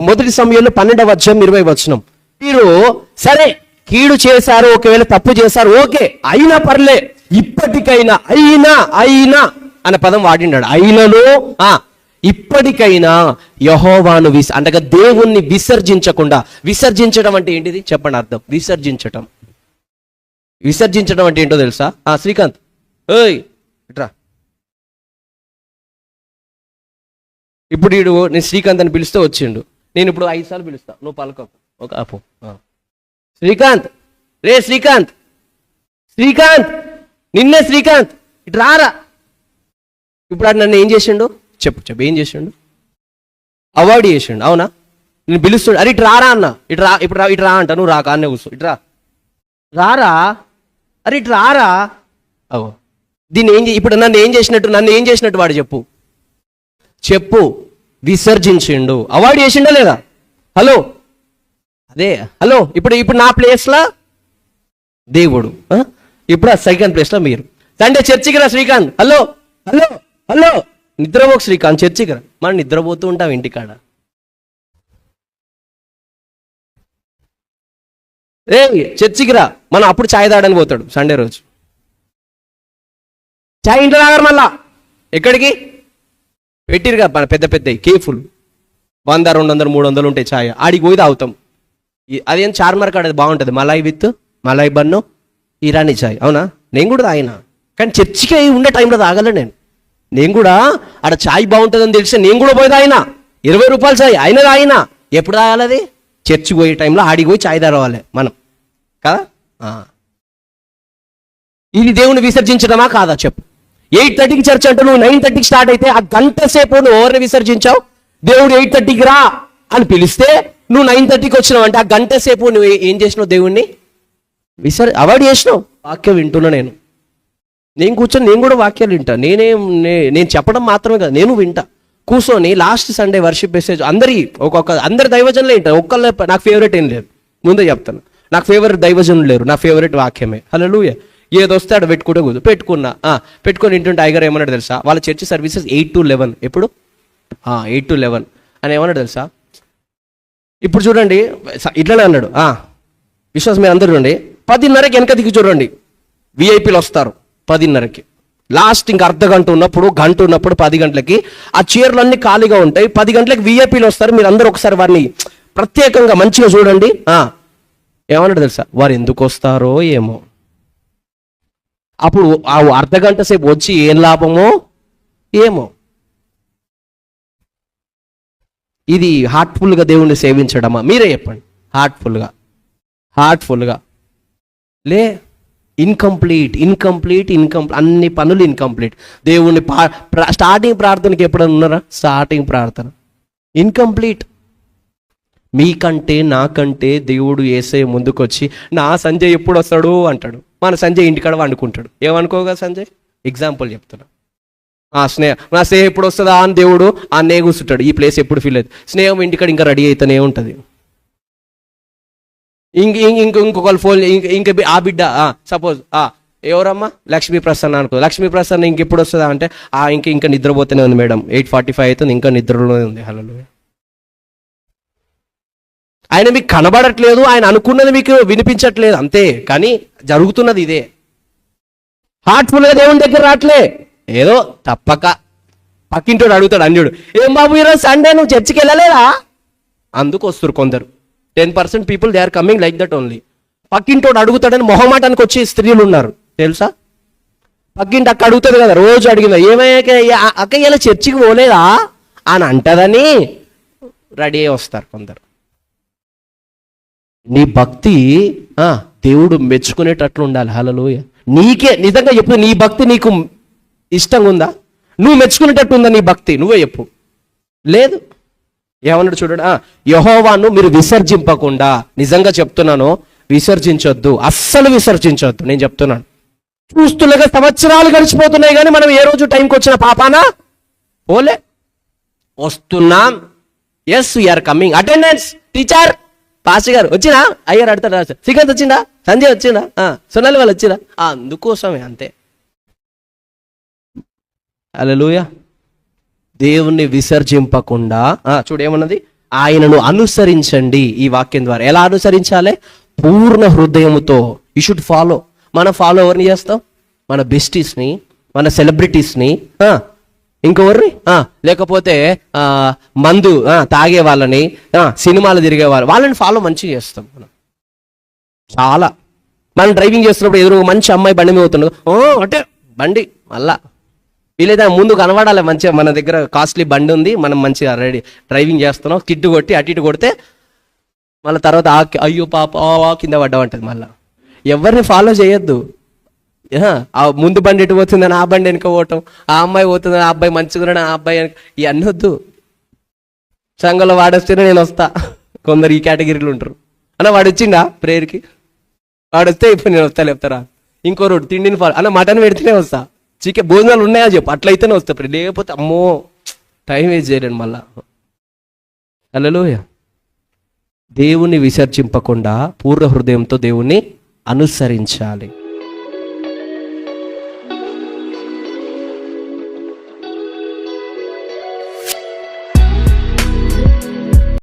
మొదటి సమయంలో పన్నెండవ అధ్యాయం ఇరవై వచనం. మీరు సరే కీడు చేశారు ఒకవేళ తప్పు చేశారు ఓకే అయినా పర్లే ఇప్పటికైనా అయినా అయినా అనే పదం వాడినాడు అయినను ఆ ఇప్పటికైనా యహోవాను విస అంటే దేవుణ్ణి విసర్జించకుండా విసర్జించడం అంటే ఏంటిది? చెప్పండి అర్థం. విసర్జించటం. విసర్జించడం అంటే ఏంటో తెలుసా? ఆ శ్రీకాంత్. ఏయ్ ఇట్రా. ఇప్పుడు వీడు నేను శ్రీకాంత్ అని పిలిస్తే వచ్చిండు. నేను ఇప్పుడు ఐదు సార్లు పిలుస్తా. నువ్వు పలకకు. ఒక ఆ. శ్రీకాంత్. రే శ్రీకాంత్. శ్రీకాంత్. నిన్నే శ్రీకాంత్. ఇటు రారా. ఇప్పుడు నన్ను ఏం చేసిండు? చెప్పు చెప్పు. ఏం చేసిండు? అవాయిడ్ చేసిండు. అవునా? నేను పిలుస్తాడు. అరే ఇటు రారా అన్న. ఇటు రా ఇప్పుడు రా ఇటు రా అంట. నువ్వు రా కాన్నే కూర్చో. ఇటు రా. రారా? అరే ఇటు రారా? అగో. దీన్ని ఏం ఇప్పుడు నన్ను ఏం చేసినట్టు నన్ను ఏం చేసినట్టు వాడు చెప్పు. చెప్పు. విసర్జించిండు. అవాయిడ్ చేసిండా లేదా? హలో అదే హలో ఇప్పుడు ఇప్పుడు నా ప్లేస్లో దేవుడు ఇప్పుడు ఆ సెకండ్ ప్లేస్లో మీరు. సండే చర్చికి రా శ్రీకాంత్. హలో హలో హలో నిద్రపోకు శ్రీకాంత్ చర్చికి రా. మనం నిద్రపోతూ ఉంటాం ఇంటికాడ. ఏ చర్చికి రా. మనం అప్పుడు ఛాయ్ తాడని పోతాడు సండే రోజు. ఛాయ్ ఇంట్లో తాగారు మళ్ళా? ఎక్కడికి? పెట్టిరుగా మన పెద్ద పెద్ద కేఫుల్. వంద రెండు వందలు మూడు వందలు ఉంటాయి ఛాయ్ ఆడికి పోయి తాగుతాం. ఈ- అదేం చార్మర్ కాడ అది బాగుంటుంది? మలాయి విత్ మలాయి బన్ను ఇరానీ ఛాయ్ అవునా? నేను కూడా తాగినా. కానీ చర్చికి అయి ఉండే టైంలో తాగలే నేను. నేను కూడా ఆడ ఛాయ్ బాగుంటుందని తెలిసి నేను కూడా పోయి తాగినా. ఇరవై రూపాయలు ఛాయ్ అయినా తాగినా. ఎప్పుడు తాగాలి అది? చర్చికి పోయే టైంలో ఆడికి పోయి ఛాయ్ తెరవాలి మనం. కదా? ఇది దేవుని విసర్జించడమా కాదా? చెప్పు. ఎయిట్ థర్టీకి చర్చ్ అంటే నువ్వు నైన్ థర్టీకి స్టార్ట్ అయితే ఆ గంట సేపు నువ్వు ఎవరిని విసర్జించావు? దేవుడు ఎయిట్ థర్టీకి రా అని పిలిస్తే నువ్వు నైన్ థర్టీకి వచ్చినావు అంటే ఆ గంట సేపు నువ్వు ఏం చేసినావు దేవుణ్ణి? విసర్ అవాయిడ్ చేసినావు. వాక్యం వింటున్నా నేను. నేను కూర్చొని నేను కూడా వాక్యాలు వింటా. నేనేం నే- నేను చెప్పడం మాత్రమే కాదు నేను వింటా. కూర్చొని లాస్ట్ సండే వర్షిప్ మెసేజ్ అందరి ఒక్కొక్క అందరి దైవజనులు వింటారు. ఒక్కళ్ళ నాకు ఫేవరెట్ ఏం లేదు. ముందే చెప్తాను నాకు ఫేవరెట్ దైవజనులు లేరు. నా ఫేవరెట్ వాక్యమే. హలో ఏదో వస్తే ఆడ పెట్టుకుంటే కూర్చో పెట్టుకున్నా. పెట్టుకుని పెట్టుకొని వింటుంటే ఐగర్ ఏమన్నాడు తెలుసా? వాళ్ళ church services eight to eleven. ఎప్పుడు? Eight to eleven. అని ఏమన్నాడు తెలుసా? ఇప్పుడు చూడండి ఇట్లనే అన్నాడు. విశ్వాసం మీరు అందరూ చూడండి. పదిన్నరకి వెనక దిగి చూడండి. విఐపీలు వస్తారు. పదిన్నరకి. లాస్ట్ ఇంక అర్ధ గంట ఉన్నప్పుడు గంట ఉన్నప్పుడు పది గంటలకి. ఆ చీరలు అన్ని ఖాళీగా ఉంటాయి. పది గంటలకి విఐపీలు వస్తారు. మీరు అందరూ ఒకసారి వారిని ప్రత్యేకంగా మంచిగా చూడండి. ఏమన్నాడు తెలుసా? వారు ఎందుకు వస్తారో ఏమో. అప్పుడు ఆ అర్ధ గంట సేపు వచ్చి ఏం లాభమో ఏమో. ఇది హార్ట్ఫుల్గా దేవుణ్ణి సేవించడమా? మీరే చెప్పండి. హార్ట్ఫుల్గా హార్ట్ఫుల్గా లే ఇన్కంప్లీట్ ఇన్కంప్లీట్ ఇన్కంప్లీట్ అన్ని పనులు ఇన్కంప్లీట్ దేవుణ్ణి పా స్టార్టింగ్ ప్రార్థనకి ఎప్పుడైనా ఉన్నారా? స్టార్టింగ్ ప్రార్థన. ఇన్కంప్లీట్ మీకంటే నాకంటే దేవుడు వేసే ముందుకొచ్చి నా సంజయ్ ఎప్పుడు వస్తాడు? అంటాడు. మన సంజయ్ ఇంటికాడ వండుకుంటాడు. ఏమనుకోగా సంజయ్? ఎగ్జాంపుల్ చెప్తున్నా. ఆ స్నేహం నా స్నేహం ఎప్పుడు వస్తుందా? అని దేవుడు ఆ నే కూర్చుంటాడు. ఈ ప్లేస్ ఎప్పుడు ఫీల్ అవుతుంది స్నేహం ఇంటికాడ ఇంకా రెడీ అయితేనే ఉంటుంది. ఇంక ఇంక- ఇంక ఇంకొకరు ఫోన్ ఇంక ఇంక ఆ బిడ్డ సపోజ్ ఎవరమ్మా? లక్ష్మీ ప్రసన్న అనుకో. లక్ష్మీ ప్రసన్న ఇంకెప్పుడు వస్తుందా అంటే ఆ ఇంక ఇంకా నిద్రపోతూనే ఉంది మేడం. ఎయిట్ ఫార్టీ ఫైవ్ అవుతుంది. ఇంకా నిద్రలోనే ఉంది. హలో ఆయన మీకు కనబడట్లేదు ఆయన అనుకున్నది మీకు వినిపించట్లేదు అంతే. కానీ జరుగుతున్నది ఇదే. హార్ట్ఫుల్గా దేవుని దగ్గర రావట్లే ఏదో తప్పక. పక్కింటోడు అడుగుతాడు అన్యుడు ఏం బాబు ఈరోజు సండే నువ్వు చర్చికి వెళ్ళలేదా? అందుకు వస్తారు కొందరు. Ten percent people they are coming like that only పక్కింటోడు అడుగుతాడని మొహమాటానికి వచ్చే స్త్రీలు ఉన్నారు. తెలుసా? పక్కింటి అక్క అడుగుతుంది కదా రోజు అడిగిందా ఏమయ్యా అక్క ఇలా చర్చికి పోలేదా? అని అంటదని రెడీ వస్తారు కొందరు. నీ భక్తి దేవుడు మెచ్చుకునేటట్లు ఉండాలి. హలలోయ నీకే నిజంగా చెప్పు నీ భక్తి నీకు ఇష్టంగా ఉందా నువ్వు మెచ్చుకునేటట్టు ఉందా నీ భక్తి? నువ్వే చెప్పు. లేదు. ఏమన్నాడు చూడండి యహోవాను మీరు విసర్జింపకుండా నిజంగా చెప్తున్నాను విసర్జించొద్దు. అస్సలు విసర్జించొద్దు. నేను చెప్తున్నాను. చూస్తుండగా సంవత్సరాలు గడిచిపోతున్నాయి కానీ మనం ఏ రోజు టైంకి వచ్చిన పాపానా? పోలే. వస్తున్నాం. Yes are coming attendance teacher pastor గారు వచ్చినా అయ్యారు అడతాడు రాస్తారు శ్రీకాంత్ వచ్చిందా? సంజయ్ వచ్చిందా? ఆ, సొనాలి వాళ్ళు వచ్చిందా? అందుకోసమే అంతే. అలలుయ దేవుణ్ణి విసర్జింపకుండా ఆ, చూడు ఏమన్నది? ఆయనను అనుసరించండి ఈ వాక్యం ద్వారా. ఎలా అనుసరించాలి? పూర్ణ హృదయముతో. యూ షుడ్ ఫాలో మనం ఫాలో ఎవరిని చేస్తాం. మన బెస్టీస్ని మన సెలబ్రిటీస్ని ఆ, లేకపోతే మందు తాగే వాళ్ళని సినిమాలు తిరిగే వాళ్ళు వాళ్ళని ఫాలో మంచిగా చేస్తాం మనం. చాలా. మనం డ్రైవింగ్ చేస్తున్నప్పుడు ఎదురు మంచి అమ్మాయి బండి మీద పోతుండగా ఓ అంటే బండి మళ్ళా. వీలైతే ముందు కనబడాలి మంచిగా మన దగ్గర కాస్ట్లీ బండి ఉంది మనం మంచిగా రెడీ డ్రైవింగ్ చేస్తున్నాం కిడ్డు కొట్టి అటు ఇటు కొడితే మళ్ళీ తర్వాత అయ్యో పాప కింద ఆ కింద పడ్డామంటది మళ్ళీ. ఎవరిని ఫాలో చేయొద్దు. ఆ ముందు బండి ఎటు పోతుందని ఆ బండి వెనుక పోవటం ఆ అమ్మాయి పోతుందని ఆ అబ్బాయి మంచిగా ఆ అబ్బాయి ఇవన్నీ వద్దు. సంఘంలో వాడొస్తేనే నేను వస్తా. కొందరు ఈ కేటగిరీలు ఉంటారు. అన్న వాడు వచ్చిండా ప్రేయర్కి? వాడు వస్తే ఇప్పుడు నేను వస్తా లేపుతారా? ఇంకో రోడ్డు తిండిని ఫాలో అన్న మటన్ పెడితేనే వస్తా. చికెన్ భోజనాలు ఉన్నాయా చెప్పు అట్లయితేనే వస్తా ప్రే లేకపోతే అమ్మో టైం వేస్ట్ చేయలేను మళ్ళా. అల్లలోయ దేవుణ్ణి విసర్జింపకుండా పూర్ణ హృదయంతో దేవుణ్ణి అనుసరించాలి.